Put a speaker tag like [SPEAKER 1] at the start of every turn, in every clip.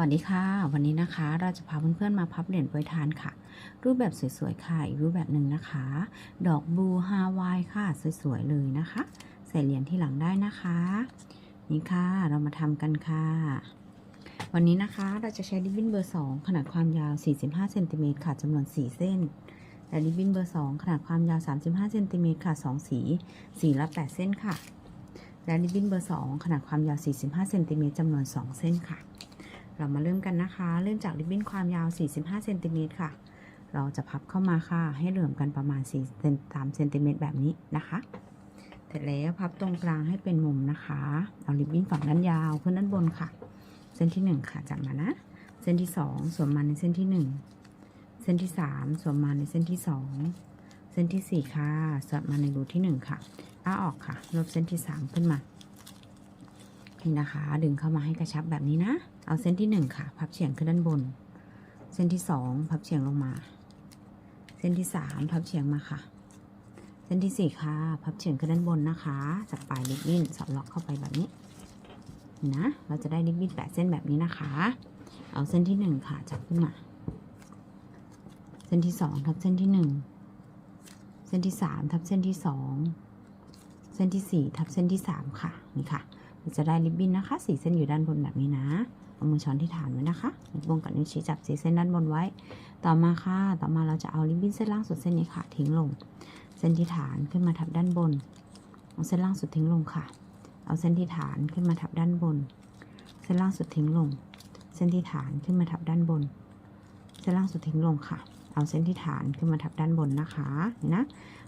[SPEAKER 1] วัสดีค่ะ วันนี้นะคะเราจะพาเพื่อนๆมาพับเหรียญโปรยทานค่ะ รูปแบบสวยๆค่ะอีกรูปแบบหนึ่งนะคะ ดอกบลูฮาวายค่ะสวยๆเลยนะคะ ใส่เหรียญที่หลังได้นะคะ นี่ค่ะเรามาทำกันค่ะ วันนี้นะคะเราจะใช้ริบบิ้นเบอร์ 2 ขนาดความยาว 45เซนติเมตรค่ะจำนวน 4 เส้นและริบบิ้นเบอร์ 2 ขนาดความยาว 35เซนติเมตรค่ะ2 สีสีละ 8 เส้นค่ะ และริบบิ้นเบอร์ 2 ขนาดความยาว 45เซนติเมตรจำนวน 2 เส้นค่ะ เรามาเริ่มกันนะคะ เริ่มจากริบบิ้นความยาว 45เซนติเมตรค่ะ เราจะพับเข้ามาค่ะ ให้เหลื่อมกันประมาณ4เซน3เซนติเมตรแบบนี้นะคะ เสร็จแล้วพับตรงกลางให้เป็นมุมนะคะ เอาริบบิ้นฝั่งด้านยาวขึ้นด้านบนค่ะ เส้นที่ 1 ค่ะจับมานะ เส้นที่ 2 สวมมาในเส้นที่ 1 เส้นที่ 3 สวมมาในเส้นที่ 2 เส้นที่ 4 ค่ะ สอดมาในรูที่ 1 ค่ะอ้าออกค่ะลบเส้นที่ 3 ขึ้นมา นี่นะคะ ดึงเข้ามาให้กระชับแบบนี้นะ เอาเส้นที่ 1 ค่ะ พับเฉียงขึ้นด้านบน เส้นที่ 2 พับเฉียงลงมา เส้นที่ 3 พับเฉียงมาค่ะ เส้นที่ 4 ค่ะ พับเฉียงขึ้นด้านบนนะคะจากปลายริบบิ้นสอดล็อกเข้าไปแบบนี้นะ เราจะได้ริบบิ้นแปดเส้นแบบนี้นะคะ เอาเส้นที่ 1 ค่ะ จับขึ้นมา เส้นที่ 2 ทับเส้นที่ 1 เส้นที่ 3 ทับเส้นที่ 2 เส้นที่ 4 ทับเส้นที่ 3 ค่ะ นี่ค่ะ จะได้ริบบิ้นนะคะสี่เส้นอยู่ด้านบนแบบนี้นะเอามือช้อนที่ฐานไว้นะคะวงกับนิ้วชี้จับสี่เส้นด้านบนไว้ ต่อมาค่ะ ต่อมาเราจะเอาริบบิ้นเส้นล่างสุดเส้นนี้ค่ะ ทิ้งลง เส้นที่ฐานขึ้นมาทับด้านบน เอาเส้นล่างสุดทิ้งลงค่ะ เอาเส้นที่ฐานขึ้นมาทับด้านบน เส้นล่างสุดทิ้งลง เส้นที่ฐานขึ้นมาทับด้านบน เส้นล่างสุดทิ้งลงค่ะ เอาเส้นที่ฐานขึ้นมาทับด้านบนนะคะนี่นะ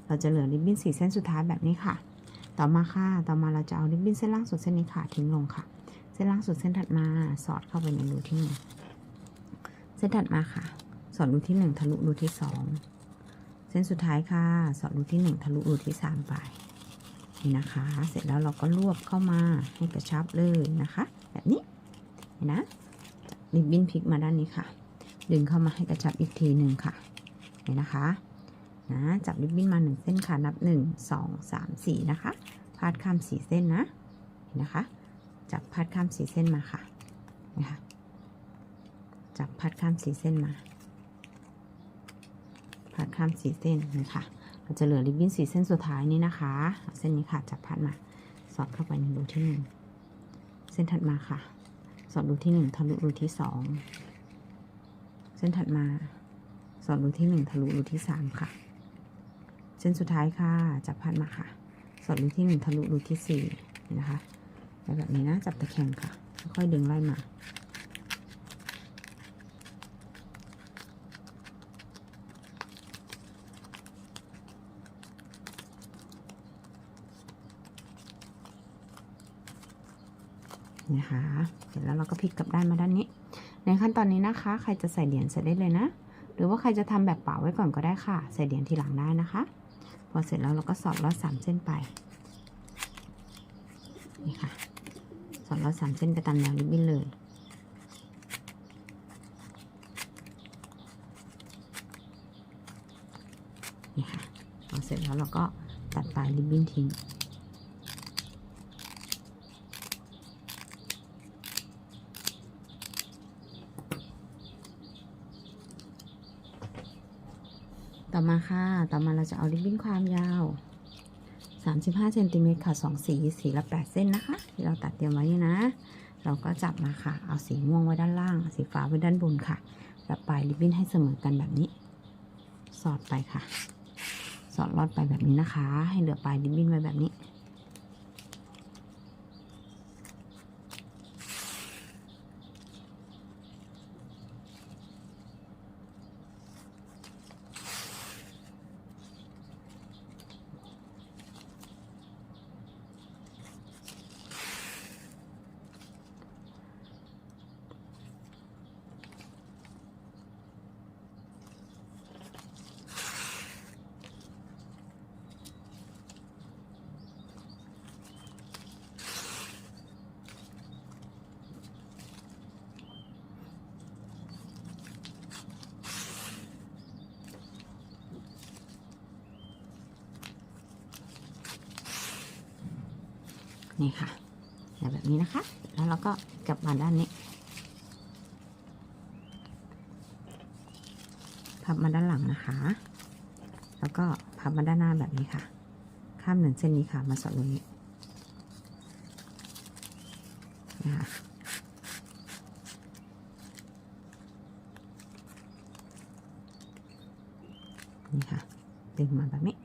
[SPEAKER 1] เราจะเหลือริบบิ้นสี่เส้นสุดท้ายแบบนี้ค่ะ ต่อมาค่ะต่อมาเราจะเอาริบบิ้นเส้นล่างสุดเส้นนี้ค่ะทิ้งลงค่ะ เส้นล่างสุดเส้นถัดมาสอดเข้าไปในรูที่หนึ่งเส้นถัดมาค่ะ สอดรูที่หนึ่งทะลุรูที่สองเส้นสุดท้ายค่ะ สอดรูที่หนึ่งทะลุรูที่สามไปนี่นะคะ เสร็จแล้วเราก็รวบเข้ามาให้กระชับเลยนะคะ แบบนี้เห็นนะริบบิ้นพลิกมาด้านนี้ค่ะ ดึงเข้ามาให้กระชับอีกทีหนึ่งค่ะเห็นนะคะ นะจับริบบิ้นมาหนึ่งเส้นค่ะนับหนึ่งสองสามสี่นะคะพาดข้ามสี่เส้นนะนะคะจับพาดข้ามสี่เส้นมาค่ะนะคะจับพาดข้ามสี่เส้นมาพาดข้ามสี่เส้นนะคะเราจะเหลือริบบิ้นสี่เส้นสุดท้ายนี้นะคะ เส้นนี้ค่ะจับพาดมาสอดเข้าไปในรูที่หนึ่งเส้นถัดมาค่ะ สอดรูที่หนึ่งทะลุรูที่สองเส้นถัดมาสอดรูที่หนึ่งทะลุรูที่สามค่ะ ส้นสุดท้ายค่ะ จับพัดมาค่ะ สอดรูที่หนึ่งทะลุรูที่สี่นะคะแบบนี้นะจับตะแคงค่ะ ค่อยๆดึงไล่มานะคะเสร็จแล้วเราก็พลิกกลับด้านมาด้านนี้ ในขั้นตอนนี้นะคะ ใครจะใส่เหรียญใส่ได้เลยนะ หรือว่าใครจะทำแบบเป่าไว้ก่อนก็ได้ค่ะ ใส่เหรียญทีหลังได้นะคะ อเสร็จแล้วเราก็สอดลอดสามเส้นไปนี่ค่ะสอดลอดสามเส้นไปตามแนวริบบิ้นเลยนี่ค่ะพอเสร็จแล้วเราก็ตัดปลายริบบิ้นทิ้ง มาค่ะ ต่อมาเราจะเอาริบบิ้นความยาว 35เซนติเมตรค่ะ2สีสีละ 8 เส้นนะคะ ที่เราตัดเตรียมไว้นี่นะ เราก็จับมาค่ะ เอาสีม่วงไว้ด้านล่าง สีฟ้าไว้ด้านบนค่ะแบบปลายริบบิ้นให้เสมอกันแบบนี้ สอดไปค่ะ สอดลอดไปแบบนี้นะคะ ให้เหลือปลายริบบิ้นไว้แบบนี้ นี่ค่ะแบบนี้นะคะ แล้วเราก็กลับมาด้านนี้ พับมาด้านหลังนะคะ แล้วก็พับมาด้านหน้าแบบนี้ค่ะ ข้ามหนึ่งเส้นนี้ค่ะ มาสอดตรงนี้นะคะนี่ค่ะ ดึงมาแบบนี้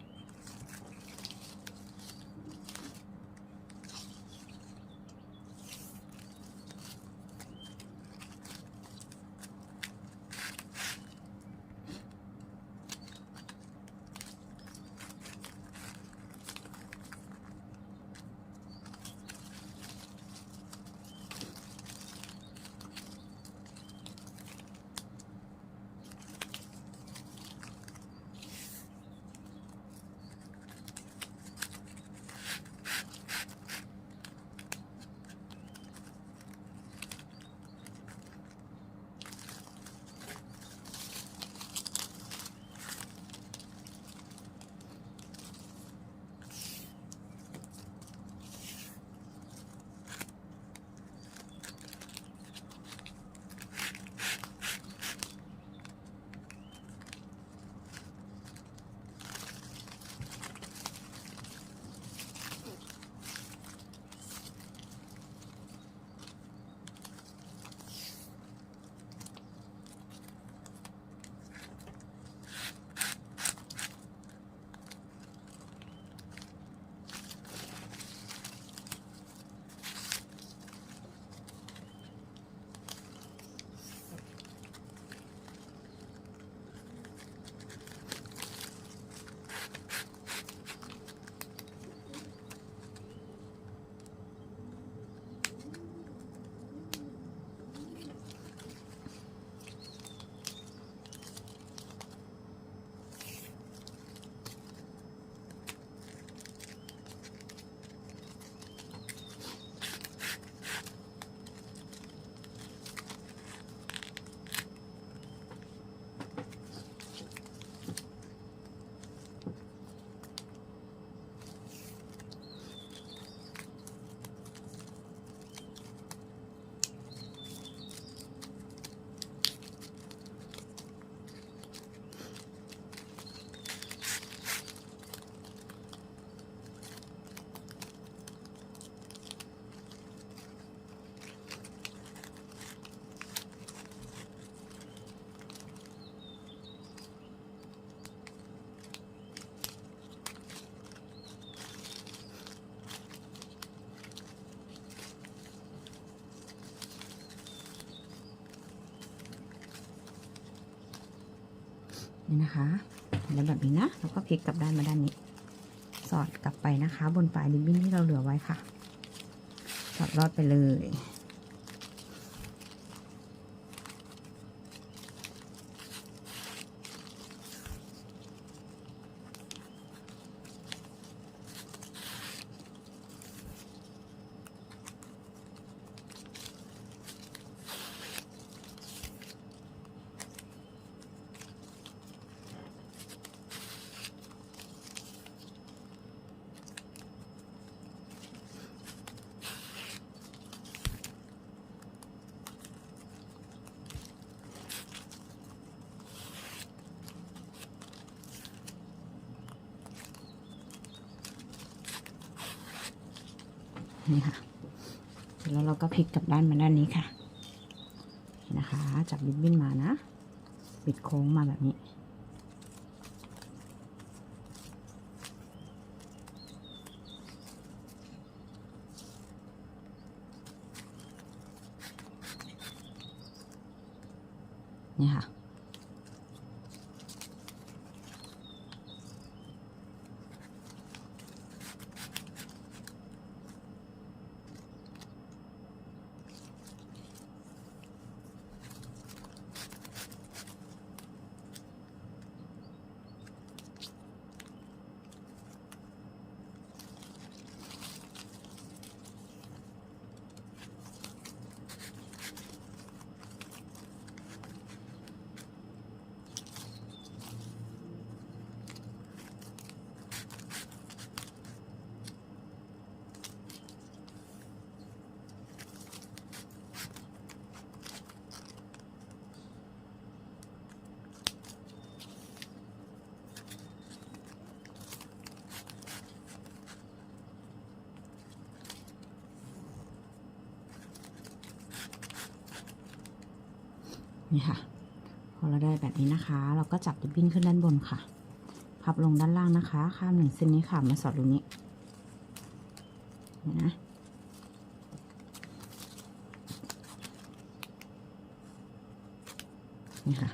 [SPEAKER 1] นี่นะคะแล้วแบบนี้นะ แล้วก็พลิกกลับด้านมาด้านนี้ สอดกลับไปนะคะ บนปลายริบบิ้นที่เราเหลือไว้ค่ะ สอดรอดไปเลย นี่ค่ะ แล้วเราก็พลิกกลับด้านมาด้านนี้ค่ะนะคะจับริบบิ้นมานะปิดโค้งมาแบบนี้ค่ะ น นี่ค่ะ พอเราได้แบบนี้นะคะ เราก็จับริบบิ้นขึ้นด้านบนค่ะ พับลงด้านล่างนะคะ ข้ามหนึ่งเส้นนี้ค่ะ มาสอดตรงนี้นี่นะ นี่ค่ะ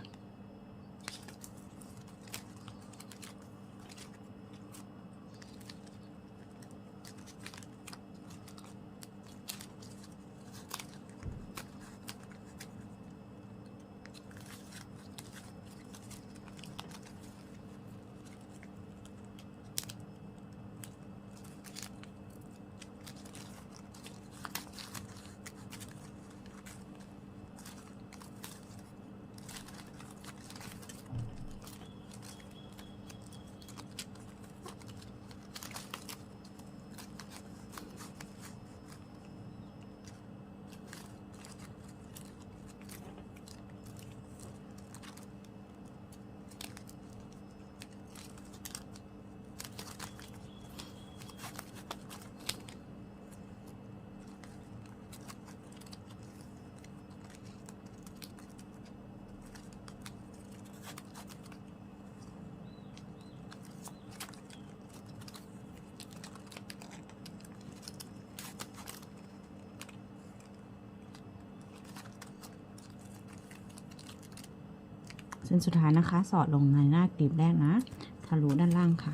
[SPEAKER 1] เส้นสุดท้ายนะคะ สอดลงในหน้ากลีบแรกนะ ทะลุด้านล่างค่ะ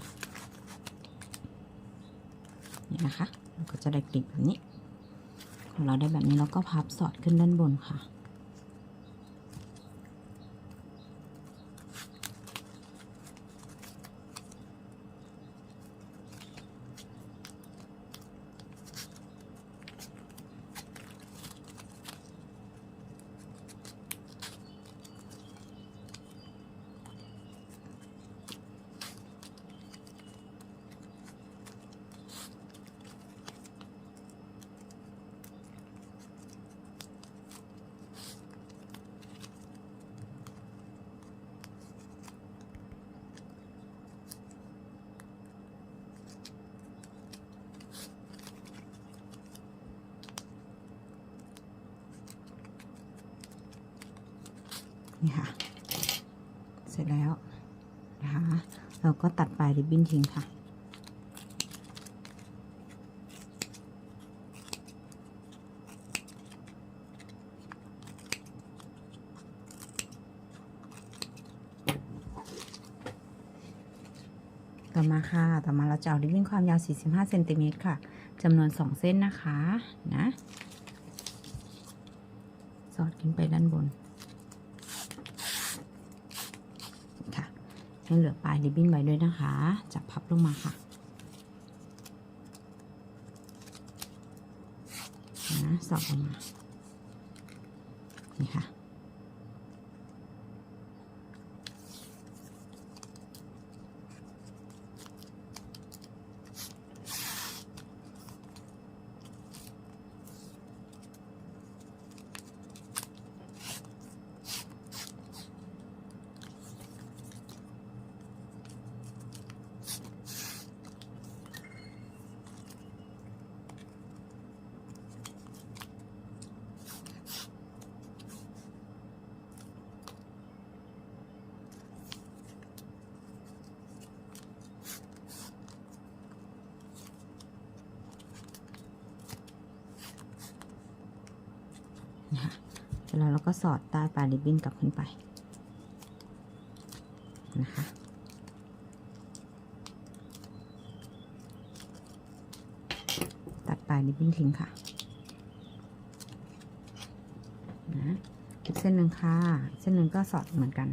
[SPEAKER 1] นี่นะคะเราก็จะได้กลีบแบบนี้พอเราได้แบบนี้เราก็พับสอดขึ้นด้านบนค่ะ นี่ค่ะ เสร็จแล้วนะคะเราก็ตัดปลายริบบิ้นทิ้งค่ะ ต่อมาค่ะ ต่อมาเราจะเอาริบบิ้นความยาว 45เซนติเมตรค่ะจำนวน 2 เส้นนะคะ นะ สอดขึ้นไปด้านบน ค่ะ ให้เหลือปลายริบบิ้นไว้ด้วยนะคะ จับพับลงมาค่ะนะสอดลงมา นี่ค่ะเส ร็จแล้วเราก็สอดใต้ปลายริบบิ้นกลับขึ้นไปนะคะตัดปลายริบบิ้นทิ้งค่ะนะอีกเส้นหนึ่งค่ะ เส้นหนึ่งก็สอดเหมือนกัน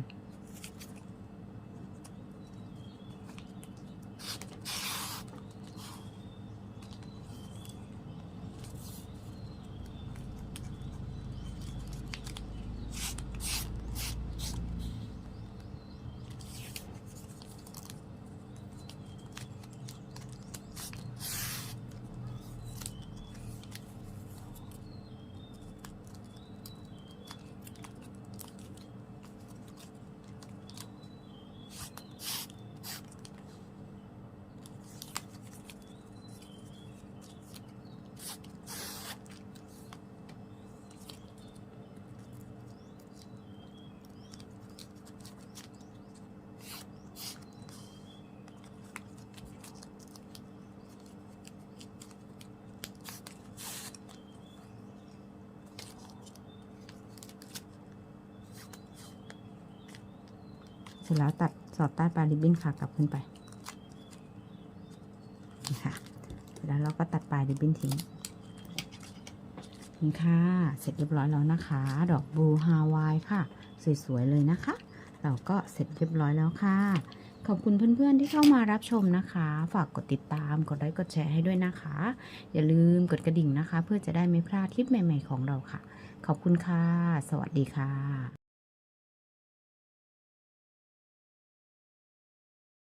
[SPEAKER 1] ร็จแล้วตัดสอดใต้ปลายริบบิ้นค่ะกลับขึ้นไปนี่ค่ะเสร็จแล้วเราก็ตัดปลายริบบิ้นทิ้งนี่ค่ะ เสร็จเรียบร้อยแล้วนะคะ ดอกบูฮาวายค่ะ สวยๆเลยนะคะ เราก็เสร็จเรียบร้อยแล้วค่ะ ขอบคุณเพื่อนๆที่เข้ามารับชมนะคะ ฝากกดติดตาม กดไลค์ กดแชร์ให้ด้วยนะคะ อย่าลืมกดกระดิ่งนะคะ เพื่อจะได้ไม่พลาดคลิปใหม่ ๆ ของเราค่ะ ขอบคุณค่ะ สวัสดีค่ะ